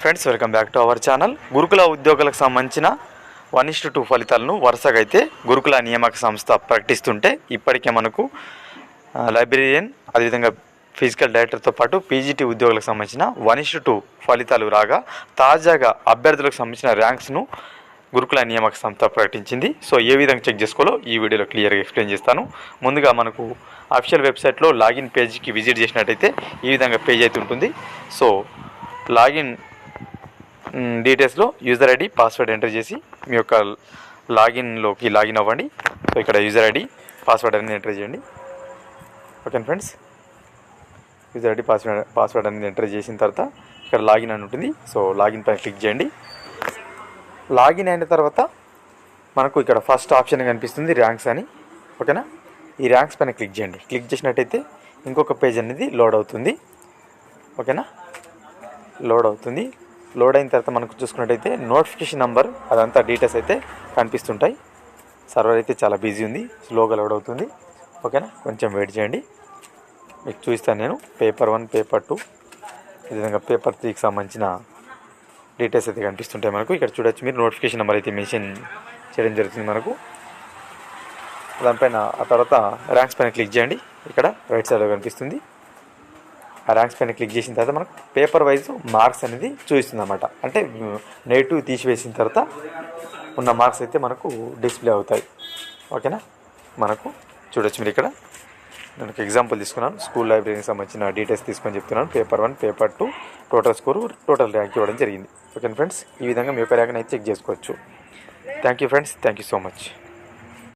Friends welcome back to our channel గురుకుల ఉద్యోగులకు సంబంధించిన వన్ ఇస్టు టూ ఫలితాలను వరుసగా అయితే గురుకుల నియామక సంస్థ ప్రకటిస్తుంటే ఇప్పటికే మనకు ఆ, లైబ్రేరియన్ అదేవిధంగా ఫిజికల్ డైరెక్టర్తో పాటు పీజీటీ ఉద్యోగులకు సంబంధించిన వన్ ఇస్టు టూ ఫలితాలు రాగా తాజాగా అభ్యర్థులకు సంబంధించిన ర్యాంక్స్ను గురుకుల నియామక సంస్థ ప్రకటించింది. సో ఏ విధంగా చెక్ చేసుకోవాలో ఈ వీడియోలో క్లియర్గా ఎక్స్ప్లెయిన్ చేస్తాను. ముందుగా మనకు అఫీషియల్ వెబ్సైట్లో లాగిన్ పేజ్కి విజిట్ చేసినట్టయితే ఈ విధంగా పేజ్ అయితే ఉంటుంది. సో లాగిన్ డీటెయిల్స్లో యూజర్ ఐడి పాస్వర్డ్ ఎంటర్ చేసి మీ యొక్క లాగిన్లోకి లాగిన్ అవ్వండి. సో ఇక్కడ యూజర్ ఐడి పాస్వర్డ్ అనేది ఎంటర్ చేయండి. Okay friends user ID password password అనేది ఎంటర్ చేసిన తర్వాత ఇక్కడ లాగిన్ అని ఉంటుంది. సో లాగిన్ పైన క్లిక్ చేయండి. లాగిన్ అయిన తర్వాత మనకు ఇక్కడ ఫస్ట్ ఆప్షన్ కనిపిస్తుంది ర్యాంక్స్ అని. ఓకేనా ఈ ర్యాంక్స్ పైన క్లిక్ చేయండి. క్లిక్ చేసినట్టయితే ఇంకొక పేజ్ అనేది లోడ్ అవుతుంది. ఓకేనా లోడ్ అవుతుంది. లోడ్ అయిన తర్వాత మనకు చూసుకున్నట్టయితే నోటిఫికేషన్ నెంబర్ అదంతా డీటెయిల్స్ అయితే కనిపిస్తుంటాయి. సర్వర్ అయితే చాలా బిజీ ఉంది స్లోగా లోడ్ అవుతుంది. ఓకేనా? కొంచెం వెయిట్ చేయండి. మీకు చూపిస్తాను నేను. పేపర్ వన్ పేపర్ టూ ఈ విధంగా పేపర్ త్రీకి సంబంధించిన డీటెయిల్స్ అయితే కనిపిస్తుంటాయి మనకు. ఇక్కడ చూడొచ్చు మీరు నోటిఫికేషన్ నెంబర్ అయితే మెన్షన్ చేయడం జరుగుతుంది మనకు. దానిపైన ఆ తర్వాత ర్యాంక్స్ పైన క్లిక్ చేయండి. ఇక్కడ రైట్ సైడ్లో కనిపిస్తుంది. ఆ ర్యాంక్స్ పైన క్లిక్ చేసిన తర్వాత మనకు పేపర్ వైజ్ మార్క్స్ అనేది చూపిస్తుంది అనమాట అంటే నెగిటివ్ తీసివేసిన తర్వాత ఉన్న మార్క్స్ అయితే మనకు డిస్ప్లే అవుతాయి. ఓకేనా మనకు చూడొచ్చు మీరు ఇక్కడ. నేను ఒక ఎగ్జాంపుల్ తీసుకున్నాను. స్కూల్ లైబ్రరీకి సంబంధించిన డీటెయిల్స్ తీసుకొని చెప్తున్నాను. Paper one paper two total score total rank ఇవ్వడం జరిగింది. ఓకే ఫ్రెండ్స్ ఈ విధంగా మీ యొక్క ర్యాంక్ అయితే చెక్ చేసుకోవచ్చు. Thank you friends thank you so much